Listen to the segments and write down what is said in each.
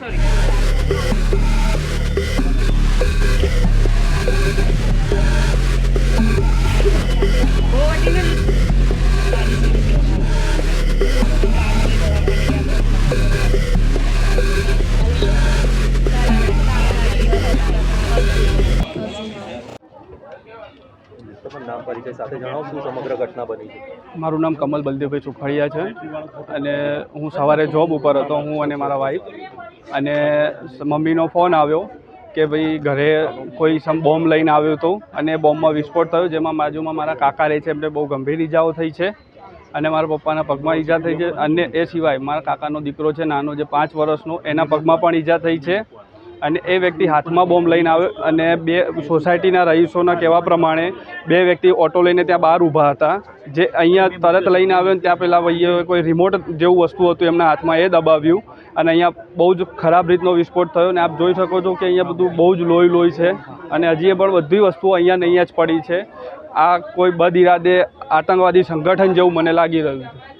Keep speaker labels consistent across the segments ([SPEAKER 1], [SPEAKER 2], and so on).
[SPEAKER 1] sorry. સાથે જણાવો સમગ્ર ઘટના બની
[SPEAKER 2] મારું નામ કમલ બલદેવભાઈ સુખડિયા છે અને હું સવારે જોબ ઉપર હતો, હું અને મારા વાઈફ અને મમ્મીનો ફોન આવ્યો કે ભાઈ ઘરે કોઈ સમ બોમ્બ લઈને આવ્યો હતો અને બોમ્બમાં વિસ્ફોટ થયો, જેમાં બાજુમાં મારા કાકા રહે છે, એમને બહુ ગંભીર ઈજાઓ થઈ છે. અને મારા પપ્પાના પગમાં ઈજા થઈ છે, અને એ સિવાય મારા કાકાનો દીકરો છે, નાનો જે પાંચ વર્ષનો, એના પગમાં પણ ઈજા થઈ છે. અને એ વ્યક્તિ હાથમાં બોમ્બ લઈને આવ્યો અને બે સોસાયટીના રહીશોના કહેવા પ્રમાણે બે વ્યક્તિ ઓટો લઈને ત્યાં બહાર ઊભા હતા. જે અહીંયા તરત લઈને આવ્યો ને ત્યાં પહેલાં ભાઈએ કોઈ રિમોટ જેવું વસ્તુ હતું એમના હાથમાં એ દબાવ્યું અને અહીંયા બહુ જ ખરાબ રીતનો વિસ્ફોટ થયો ને આપ જોઈ શકો છો કે અહીંયા બધું બહુ જ લોહી લોહી છે અને હજી પણ બધી વસ્તુઓ અહીંયા ને અહીંયા જ પડી છે. આ કોઈ બદ ઇરાદે આતંકવાદી સંગઠન જેવું મને લાગી રહ્યું છે.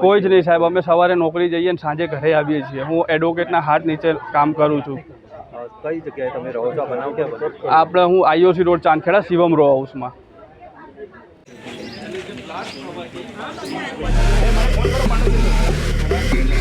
[SPEAKER 2] કોઈ જ નહીં સાહેબ અમે સવારે નોકરી જઈએ અને સાંજે ઘરે આવીએ છીએ. હું એડવોકેટના હાથ નીચે કામ કરું છું.
[SPEAKER 1] કઈ જગ્યાએ તમે રહો છો? બનાવ
[SPEAKER 2] આપણે હું IOC road Chandkheda Shivam row હાઉસમાં ફોન